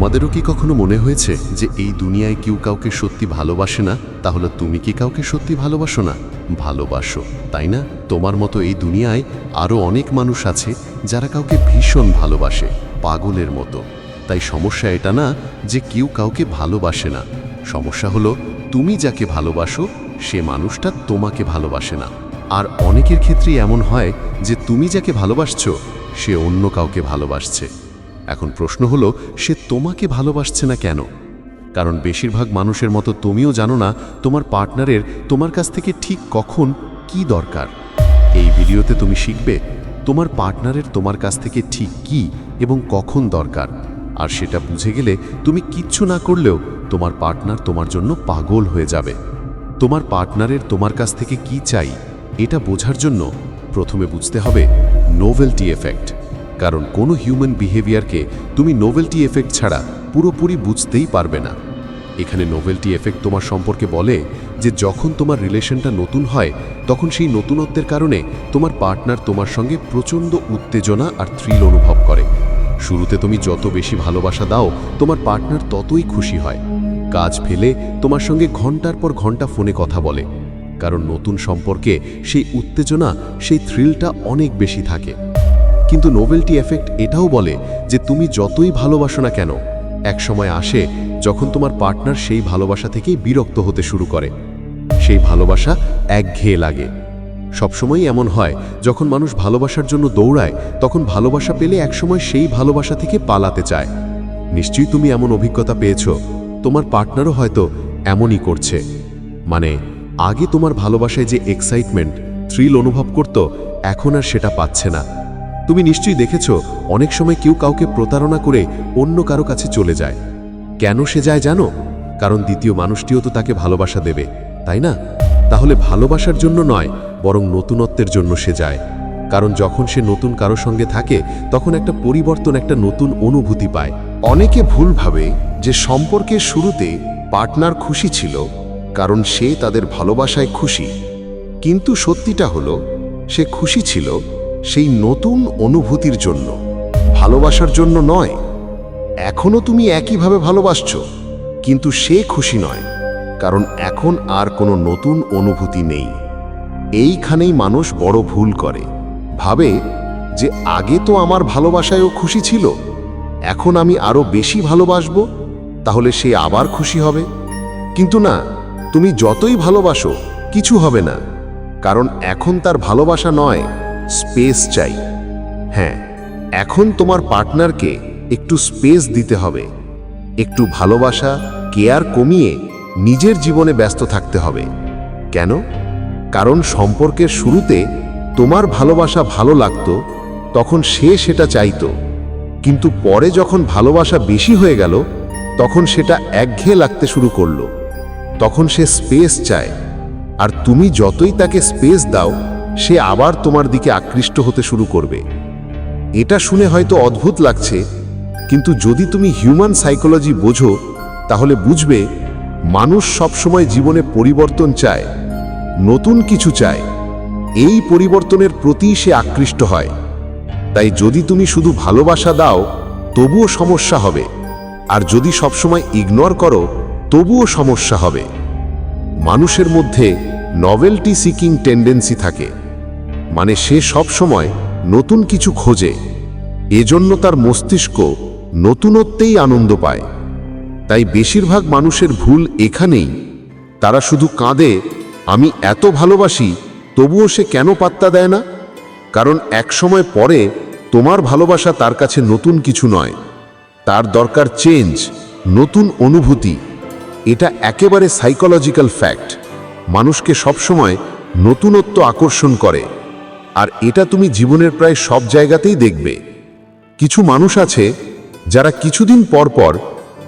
তোমাদেরও কি কখনো মনে হয়েছে যে এই দুনিয়ায় কেউ কাউকে সত্যি ভালোবাসে না? তাহলে তুমি কি কাউকে সত্যি ভালোবাসো না? ভালোবাসো, তাই না? তোমার মতো এই দুনিয়ায় আরও অনেক মানুষ আছে যারা কাউকে ভীষণ ভালোবাসে, পাগলের মতো। তাই সমস্যা এটা না যে কেউ কাউকে ভালোবাসে না। সমস্যা হলো তুমি যাকে ভালোবাসো, সে মানুষটা তোমাকে ভালোবাসে না। আর অনেকের ক্ষেত্রেই এমন হয় যে তুমি যাকে ভালোবাসছো, সে অন্য কাউকে ভালোবাসছে। এখন প্রশ্ন হলো, সে তোমাকে ভালোবাসছে না কেন? কারণ বেশিরভাগ মানুষের মতো তুমিও জানো না, তোমার পার্টনারের তোমার কাছ থেকে ঠিক কখন কি দরকার। এই ভিডিওতে তুমি শিখবে, তোমার পার্টনারের তোমার কাছ থেকে ঠিক কি এবং কখন দরকার। আর সেটা বুঝে গেলে তুমি কিচ্ছু না করলেও তোমার পার্টনার তোমার জন্য পাগল হয়ে যাবে। তোমার পার্টনারের তোমার কাছ থেকে কি চাই, এটা বোঝার জন্য প্রথমে বুঝতে হবে নোভেলটি এফেক্ট। কারণ কোনো হিউম্যান বিহেভিয়ারকে তুমি নোভেলটি এফেক্ট ছাড়া পুরোপুরি বুঝতেই পারবে না। এখানে নোভেলটি এফেক্ট তোমার সম্পর্কে বলে যে যখন তোমার রিলেশনটা নতুন হয়, তখন সেই নতুনত্বের কারণে তোমার পার্টনার তোমার সঙ্গে প্রচণ্ড উত্তেজনা আর থ্রিল অনুভব করে। শুরুতে তুমি যত বেশি ভালোবাসা দাও, তোমার পার্টনার ততই খুশি হয়। কাজ ফেলে তোমার সঙ্গে ঘণ্টার পর ঘণ্টা ফোনে কথা বলে। কারণ নতুন সম্পর্কে সেই উত্তেজনা, সেই থ্রিলটা অনেক বেশি থাকে। কিন্তু নোভেলটি এফেক্ট এটাও বলে যে তুমি যতই ভালোবাসো না কেন, এক সময় আসে যখন তোমার পার্টনার সেই ভালোবাসা থেকেই বিরক্ত হতে শুরু করে। সেই ভালোবাসা একঘেয়ে লাগে। সবসময়ই এমন হয়, যখন মানুষ ভালোবাসার জন্য দৌড়ায়, তখন ভালোবাসা পেলে একসময় সেই ভালোবাসা থেকে পালাতে চায়। নিশ্চয়ই তুমি এমন অভিজ্ঞতা পেয়েছ, তোমার পার্টনারও হয়তো এমনই করছে। মানে আগে তোমার ভালোবাসায় যে এক্সাইটমেন্ট থ্রিল অনুভব করত, এখন আর সেটা পাচ্ছে না। তুমি নিশ্চয়ই দেখেছ, অনেক সময় কেউ কাউকে প্রতারণা করে অন্য কারও কাছে চলে যায়। কেন সে যায় জানো? কারণ দ্বিতীয় মানুষটিও তো তাকে ভালোবাসা দেবে, তাই না? তাহলে ভালোবাসার জন্য নয়, বরং নতুনত্বের জন্য সে যায়। কারণ যখন সে নতুন কারও সঙ্গে থাকে, তখন একটা পরিবর্তন, একটা নতুন অনুভূতি পায়। অনেকে ভুল ভাবে যে সম্পর্কের শুরুতে পার্টনার খুশি ছিল, কারণ সে তাদের ভালোবাসায় খুশি। কিন্তু সত্যিটা হলো, সে খুশি ছিল সেই নতুন অনুভূতির জন্য। ভালোবাসার জন্য নয়। এখনও তুমি একইভাবে ভালোবাসছ, কিন্তু সে খুশি নয়, কারণ এখন আর কোনো নতুন অনুভূতি নেই। এইখানেই মানুষ বড় ভুল করে। ভাবে যে আগে তো আমার ভালোবাসায়ও খুশি ছিল, এখন আমি আরও বেশি ভালোবাসবো, তাহলে সে আবার খুশি হবে। কিন্তু না, তুমি যতই ভালোবাসো, কিছু হবে না, কারণ এখন তার ভালোবাসা নয়। স্পেস চাই। হ্যাঁ এখন তোমার পার্টনারকে একটু স্পেস দিতে হবে। একটু ভালোবাসা, কেয়ার কমিয়ে নিজের জীবনে ব্যস্ত থাকতে হবে। কেন? কারণ সম্পর্কের শুরুতে তোমার ভালোবাসা ভালো লাগতো, তখন সে সেটা চাইতো। কিন্তু পরে যখন ভালোবাসা বেশি হয়ে গেল, তখন সেটা একঘেয়ে লাগতে শুরু করল। তখন সে স্পেস চায়। আর তুমি যতই তাকে স্পেস দাও সে আবার তোমার দিকে আকৃষ্ট হতে শুরু করবে। এটা শুনে হয়তো অদ্ভুত লাগছে, কিন্তু যদি তুমি হিউম্যান সাইকোলজি বোঝো, তাহলে বুঝবে মানুষ সবসময় জীবনে পরিবর্তন চায়, নতুন কিছু চায়। এই পরিবর্তনের প্রতি সে আকৃষ্ট হয়। তাই যদি তুমি শুধু ভালোবাসা দাও, তবুও সমস্যা হবে। আর যদি সবসময় ইগনোর করো, তবুও সমস্যা হবে। মানুষের মধ্যে নভেলটি সিকিং টেন্ডেন্সি থাকে। মানে সে সব সময় নতুন কিছু খোঁজে। এজন্য তার মস্তিষ্ক নতুনত্বেই আনন্দ পায়। তাই বেশিরভাগ মানুষের ভুল এখানেই। তারা শুধু কাঁদে, আমি এত ভালোবাসি, তবুও সে কেন পাত্তা দেয় না? কারণ এক সময় পরে তোমার ভালোবাসা তার কাছে নতুন কিছু নয়। তার দরকার চেঞ্জ, নতুন অনুভূতি। এটা একেবারে সাইকোলজিক্যাল ফ্যাক্ট। মানুষকে সবসময় নতুনত্ব আকর্ষণ করে। আর এটা তুমি জীবনের প্রায় সব জায়গাতেই দেখবে। কিছু মানুষ আছে, যারা কিছুদিন পর পর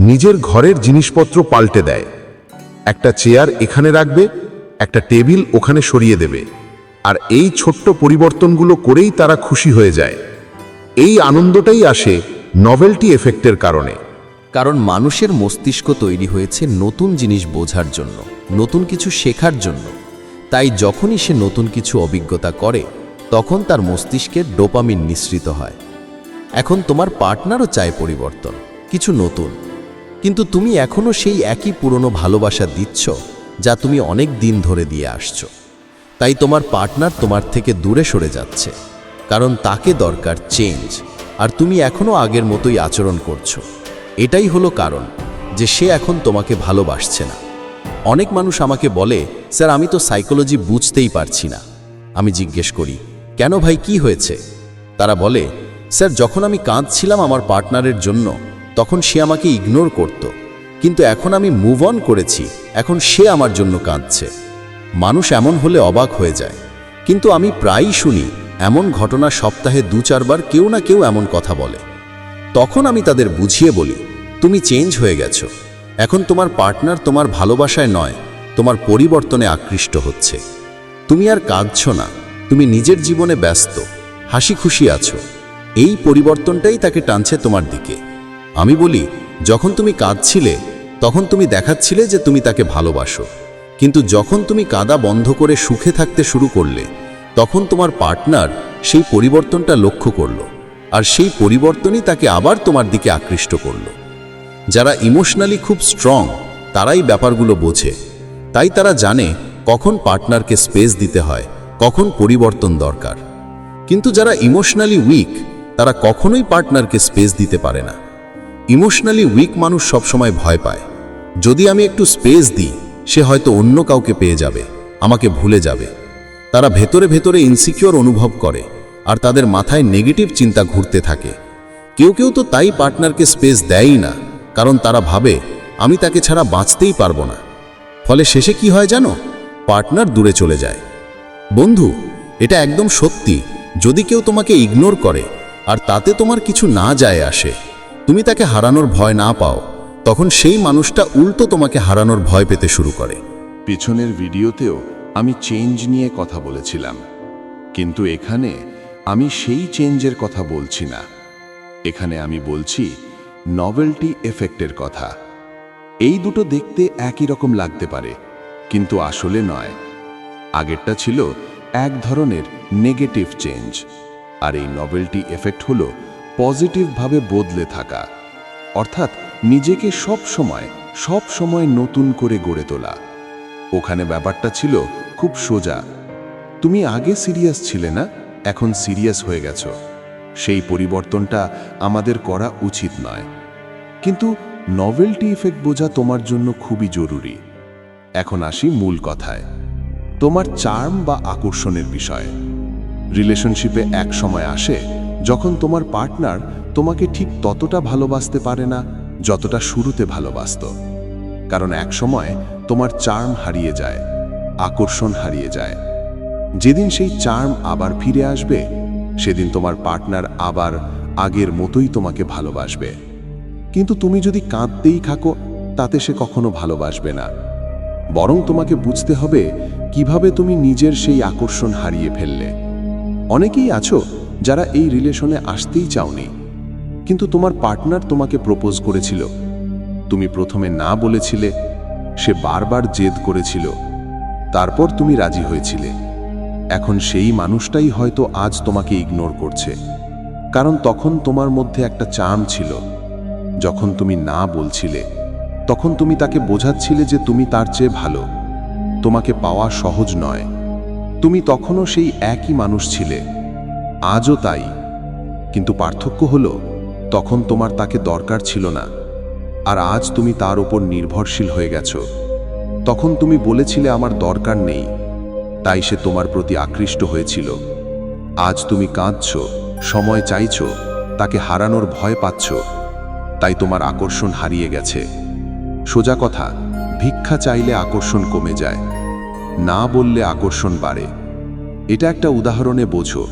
নিজের ঘরের জিনিসপত্র পাল্টে দেয়। একটা চেয়ার এখানে রাখবে, একটা টেবিল ওখানে সরিয়ে দেবে। আর এই ছোট্ট পরিবর্তনগুলো করেই তারা খুশি হয়ে যায়। এই আনন্দটাই আসে নভেলটি এফেক্টের কারণে। কারণ মানুষের মস্তিষ্ক তৈরি হয়েছে নতুন জিনিস বোঝার জন্য, নতুন কিছু শেখার জন্য। তাই যখনই সে নতুন কিছু অভিজ্ঞতা করে তখন তার মস্তিষ্কে ডোপামিন নিঃসৃত হয়। এখন তোমার পার্টনারও চায় পরিবর্তন, কিছু নতুন। কিন্তু তুমি এখনও সেই একই পুরনো ভালোবাসা দিচ্ছ, যা তুমি অনেক দিন ধরে দিয়ে আসছো। তাই তোমার পার্টনার তোমার থেকে দূরে সরে যাচ্ছে, কারণ তাকে দরকার চেঞ্জ, আর তুমি এখনও আগের মতোই আচরণ করছ। এটাই হলো কারণ যে সে এখন তোমাকে ভালোবাসছে না। অনেক মানুষ আমাকে বলে, স্যার, আমি তো সাইকোলজি বুঝতেই পারছি না। আমি জিজ্ঞেস করি কেন ভাই, কি হয়েছে? তারা বলে, স্যার, যখন আমি কাঁদছিলাম আমার পার্টনারের জন্য, তখন সে আমাকে ইগনোর করত। কিন্তু এখন আমি মুভ অন করেছি, এখন সে আমার জন্য কাঁদছে। মানুষ এমন হলে অবাক হয়ে যায়। কিন্তু আমি প্রায়ই শুনি, এমন ঘটনা সপ্তাহে দু চারবার কেউ না কেউ এমন কথা বলে। তখন আমি তাদের বুঝিয়ে বলি, তুমি চেঞ্জ হয়ে গেছো। এখন তোমার পার্টনার তোমার ভালোবাসায় নয়, তোমার পরিবর্তনে আকৃষ্ট হচ্ছে। তুমি আর কাঁদছ না। তুমি নিজের জীবনে ব্যস্ত হাসি খুশি আছো। এই পরিবর্তনটাই তাকে টানছে তোমার দিকে। আমি বলি, যখন তুমি কাঁদছিলে, তখন তুমি দেখাচ্ছিলে যে তুমি তাকে ভালোবাসো। কিন্তু যখন তুমি কাদা বন্ধ করে সুখে থাকতে শুরু করলে, তখন তোমার পার্টনার সেই পরিবর্তনটা লক্ষ্য করল, আর সেই পরিবর্তনই তাকে আবার তোমার দিকে আকৃষ্ট করল। যারা ইমোশনালি খুব স্ট্রং, তারাই ব্যাপারগুলো বোঝে। তাই তারা জানে কখন পার্টনারকে স্পেস দিতে হয় কখন পরিবর্তন দরকার। কিন্তু যারা ইমোশনালি উইক তারা কখনোই পার্টনারকে স্পেস দিতে পারে না। ইমোশনালি উইক মানুষ সবসময় ভয় পায়। যদি আমি একটু স্পেস দিই, সে হয়তো অন্য কাউকে পেয়ে যাবে, আমাকে ভুলে যাবে। তারা ভেতরে ভেতরে ইনসিকিওর অনুভব করে, আর তাদের মাথায় নেগেটিভ চিন্তা ঘুরতে থাকে। কেউ কেউ তো তাই পার্টনারকে স্পেস দেয়ই না, কারণ তারা ভাবে, আমি তাকে ছাড়া বাঁচতেই পারব না। ফলে শেষে কি হয় জানো? পার্টনার দূরে চলে যায়। বন্ধু, এটা একদম সত্যি। যদি কেউ তোমাকে ইগনোর করে, আর তাতে তোমার কিছু না যায় আসে, তুমি তাকে হারানোর ভয় না পাও, তখন সেই মানুষটা উল্টো তোমাকে হারানোর ভয় পেতে শুরু করে। পিছনের ভিডিওতেও আমি চেঞ্জ নিয়ে কথা বলেছিলাম। কিন্তু এখানে আমি সেই চেঞ্জের কথা বলছি না। এখানে আমি বলছি নভেলটি এফেক্টের কথা। এই দুটো দেখতে একই রকম লাগতে পারে, কিন্তু আসলে নয়। আগেরটা ছিল এক ধরনের নেগেটিভ চেঞ্জ আর এই নভেলটি এফেক্ট হলো পজিটিভভাবে বদলে থাকা। অর্থাৎ নিজেকে সব সময় সব সময় নতুন করে গড়ে তোলা। ওখানে ব্যাপারটা ছিল খুব সোজা। তুমি আগে সিরিয়াস ছিলে না, এখন সিরিয়াস হয়ে গেছ। সেই পরিবর্তনটা আমাদের করা উচিত নয়। কিন্তু নভেলটি ইফেক্ট বোঝা তোমার জন্য খুবই জরুরি। এখন আসি মূল কথায়। তোমার চার্ম বা আকর্ষণের বিষয়। রিলেশনশিপে এক সময় আসে, যখন তোমার পার্টনার তোমাকে ঠিক ততটা ভালোবাসতে পারে না, যতটা শুরুতে ভালোবাসত। কারণ এক সময় তোমার চার্ম হারিয়ে যায়, আকর্ষণ হারিয়ে যায়। যেদিন সেই চার্ম আবার ফিরে আসবে, সেদিন তোমার পার্টনার আবার আগের মতোই তোমাকে ভালোবাসবে। কিন্তু তুমি যদি কাঁদতেই থাকো, তাতে সে কখনো ভালোবাসবে না। বরং তোমাকে বুঝতে হবে কীভাবে তুমি নিজের সেই আকর্ষণ হারিয়ে ফেললে। অনেকেই আছো যারা এই রিলেশনে আসতেই চাওনি, কিন্তু তোমার পার্টনার তোমাকে প্রপোজ করেছিল। তুমি প্রথমে না বলেছিলে, সে বারবার জেদ করেছিল। তারপর তুমি রাজি হয়েছিলে। এখন সেই মানুষটাই হয়তো আজ তোমাকে ইগনোর করছে। কারণ তখন তোমার মধ্যে একটা চাম ছিল, যখন তুমি না বলছিলে। তখন তুমি তাকে বোঝাচ্ছিলে যে তুমি তার চেয়ে ভালো। তোমাকে পাওয়া সহজ নয়। তুমি তখনও সেই একই মানুষ ছিলে। আজও তাই। কিন্তু পার্থক্য হলো, তখন তোমার তাকে দরকার ছিল না। আর আজ তুমি তার উপর নির্ভরশীল হয়ে গেছ। তখন তুমি বলেছিলে, আমার দরকার নেই। তাই সে তোমার প্রতি আকৃষ্ট হয়েছিল। আজ তুমি কাঁদছ, সময় চাইছ, তাকে হারানোর ভয় পাচ্ছ। তাই তোমার আকর্ষণ হারিয়ে গেছে। সোজা কথা, ভিক্ষা চাইলে আকর্ষণ কমে যায়, না বললে আকর্ষণ বাড়ে। এটা একটা উদাহরণে বোঝো,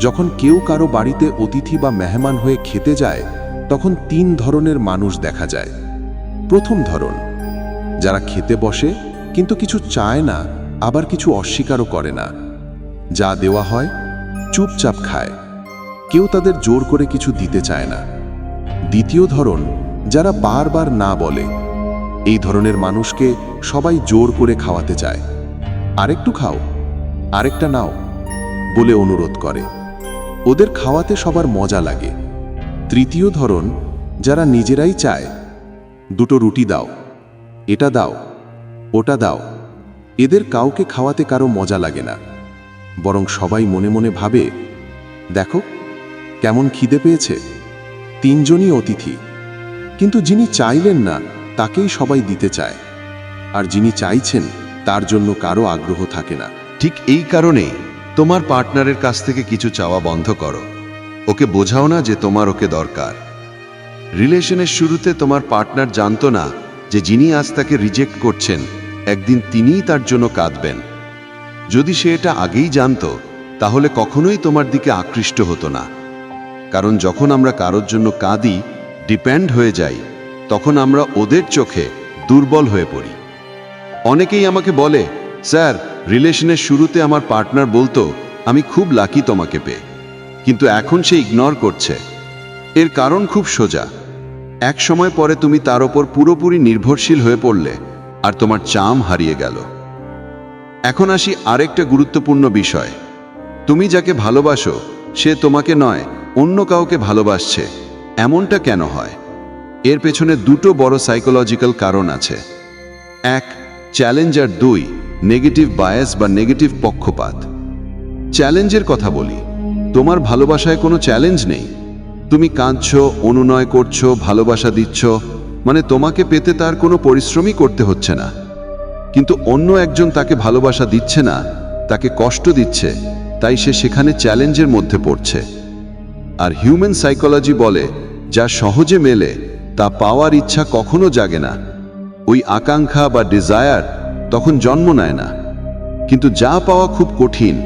যখন কেউ কারও বাড়িতে অতিথি বা মেহমান হয়ে খেতে যায়, তখন তিন ধরনের মানুষ দেখা যায়। প্রথম ধরন, যারা খেতে বসে, কিন্তু কিছু চায় না, আবার কিছু অস্বীকারও করে না। যা দেওয়া হয়, চুপচাপ খায়। কেউ তাদের জোর করে কিছু দিতে চায় না। দ্বিতীয় ধরন, যারা বারবার না বলে এই ধরনের মানুষকে সবাই জোর করে খাওয়াতে চায়। আরেকটু খাও, আরেকটা নাও বলে অনুরোধ করে। ওদের খাওয়াতে সবার মজা লাগে। তৃতীয় ধরন, যারা নিজেরাই চায়, দুটো রুটি দাও, এটা দাও, ওটা দাও। এদের কাউকে খাওয়াতে কারও মজা লাগে না। বরং সবাই মনে মনে ভাবে, দেখো, কেমন খিদে পেয়েছে। তিনজনই অতিথি। কিন্তু যিনি চাইলেন না তাকেই সবাই দিতে চায়। আর যিনি চাইছেন, তার জন্য কারও আগ্রহ থাকে না। ঠিক এই কারণে তোমার পার্টনারের কাছ থেকে কিছু চাওয়া বন্ধ করো। ওকে বোঝাও না যে তোমার ওকে দরকার। রিলেশনের শুরুতে তোমার পার্টনার জানতো না যে যিনি আজ তাকে রিজেক্ট করছেন, একদিন তিনিই তার জন্য কাঁদবেন। যদি সে এটা আগেই জানতো, তাহলে কখনোই তোমার দিকে আকৃষ্ট হতো না। কারণ যখন আমরা কারোর জন্য কাঁদি, ডিপেন্ড হয়ে যাই। তখন আমরা ওদের চোখে দুর্বল হয়ে পড়ি। অনেকেই আমাকে বলে, স্যার, রিলেশনের শুরুতে আমার পার্টনার বলতো, আমি খুব লাকি তোমাকে পেয়ে। কিন্তু এখন সে ইগনোর করছে। এর কারণ খুব সোজা। এক সময় পরে তুমি তার ওপর পুরোপুরি নির্ভরশীল হয়ে পড়লে আর তোমার চাম হারিয়ে গেল। এখন আসি আরেকটা গুরুত্বপূর্ণ বিষয়। তুমি যাকে ভালোবাসো, সে তোমাকে নয়, অন্য কাউকে ভালোবাসছে। এমনটা কেন হয়? এর পেছনে দুটো বড় সাইকোলজিক্যাল কারণ আছে। এক চ্যালেঞ্জার দুই নেগেটিভ বায়াস বা নেগেটিভ পক্ষপাত। চ্যালেঞ্জের কথা বলি, তোমার ভালোবাসায় কোনো চ্যালেঞ্জ নেই। তুমি কাঁদছো, অনুনয় করছ, ভালোবাসা দিচ্ছ মানে তোমাকে পেতে তার কোনো পরিশ্রমই করতে হচ্ছে না। কিন্তু অন্য একজন তাকে ভালোবাসা দিচ্ছে না, তাকে কষ্ট দিচ্ছে, তাই সে সেখানে চ্যালেঞ্জের মধ্যে পড়ছে। আর হিউম্যান সাইকোলজি বলে, যা সহজে মেলে তা পাওয়ার ইচ্ছা কখনো জাগে না। ওই আকাঙ্ক্ষা বা ডিজায়ার তখন জন্ম নেয় না। কিন্তু যা পাওয়া খুব কঠিন,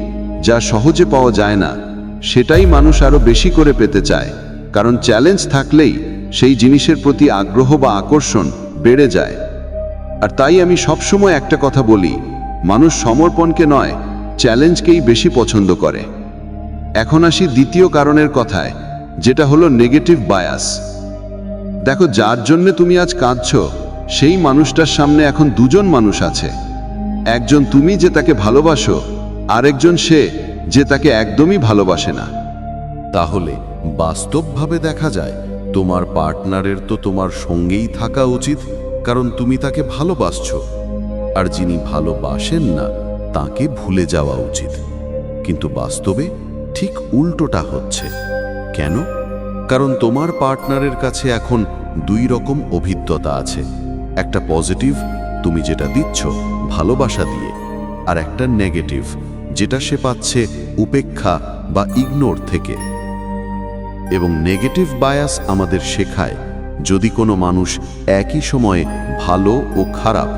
যা সহজে পাওয়া যায় না, সেটাই মানুষ আরও বেশি করে পেতে চায়। কারণ চ্যালেঞ্জ থাকলেই সেই জিনিসের প্রতি আগ্রহ বা আকর্ষণ বেড়ে যায়। আর তাই আমি সবসময় একটা কথা বলি, মানুষ সমর্পণকে নয় চ্যালেঞ্জকেই বেশি পছন্দ করে। এখন আসি দ্বিতীয় কারণের কথায়, যেটা হলো নেগেটিভ বায়াস দেখো, যার জন্য তুমি আজ কাঁদছ, সেই মানুষটার সামনে এখন দুজন মানুষ আছে। একজন তুমি যে তাকে ভালোবাসো, আরেকজন সে যে তাকে একদমই ভালোবাসে না। তাহলে বাস্তবভাবে দেখা যায়, তোমার পার্টনারের তো তোমার সঙ্গেই থাকা উচিত, কারণ তুমি তাকে ভালোবাসছো। আর যিনি ভালোবাসেন না, তাকে ভুলে যাওয়া উচিত। কিন্তু বাস্তবে ঠিক উল্টোটা হচ্ছে। কেন? কারণ তোমার পার্টনারের কাছে এখন দুই রকম অভিজ্ঞতা আছে। একটা পজিটিভ, তুমি যেটা দিচ্ছ ভালোবাসা দিয়ে, আর একটা নেগেটিভ, যেটা সে পাচ্ছে উপেক্ষা বা ইগনোর থেকে। এবং নেগেটিভ বায়াস আমাদের শেখায়, যদি কোনো মানুষ একই সময়ে ভালো ও খারাপ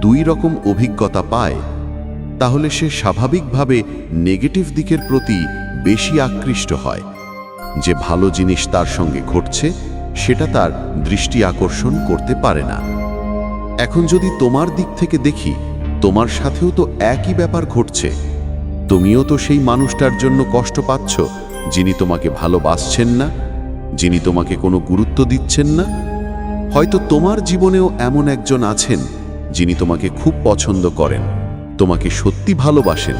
দুই রকম অভিজ্ঞতা পায়, তাহলে সে স্বাভাবিকভাবে নেগেটিভ দিকের প্রতি বেশি আকৃষ্ট হয়। যে ভালো জিনিস তার সঙ্গে ঘটছে, সেটা তার দৃষ্টি আকর্ষণ করতে পারে না। এখন যদি তোমার দিক থেকে দেখি, তোমার সাথেও তো একই ব্যাপার ঘটছে। তুমিও তো সেই মানুষটার জন্য কষ্ট পাচ্ছ, যিনি তোমাকে ভালোবাসছেন না, যিনি তোমাকে কোনো গুরুত্ব দিচ্ছেন না। হয়তো তোমার জীবনেও এমন একজন আছেন, যিনি তোমাকে খুব পছন্দ করেন, তোমাকে সত্যি ভালোবাসেন,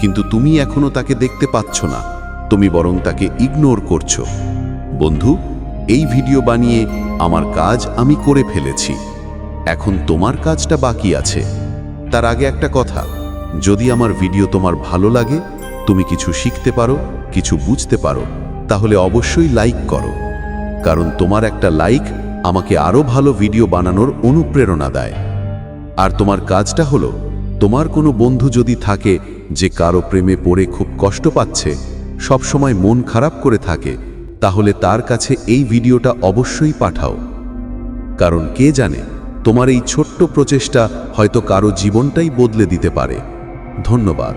কিন্তু তুমি এখনও তাকে দেখতে পাচ্ছ না। তুমি বরং তাকে ইগনোর করছ। বন্ধু, এই ভিডিও বানিয়ে আমার কাজ আমি করে ফেলেছি। এখন তোমার কাজটা বাকি আছে। তার আগে একটা কথা, যদি আমার ভিডিও তোমার ভালো লাগে, তুমি কিছু শিখতে পারো, কিছু বুঝতে পারো, তাহলে অবশ্যই লাইক করো। কারণ তোমার একটা লাইক আমাকে আরও ভালো ভিডিও বানানোর অনুপ্রেরণা দেয়। আর তোমার কাজটা হলো, তোমার কোনো বন্ধু যদি থাকে যে কারও প্রেমে পড়ে খুব কষ্ট পাচ্ছে সব সময় মন খারাপ করে থাকে, তাহলে তার কাছে এই ভিডিওটা অবশ্যই পাঠাও। কারণ কে জানে, তোমার এই ছোট্ট প্রচেষ্টা হয়তো কারও জীবনটাই বদলে দিতে পারে। ধন্যবাদ।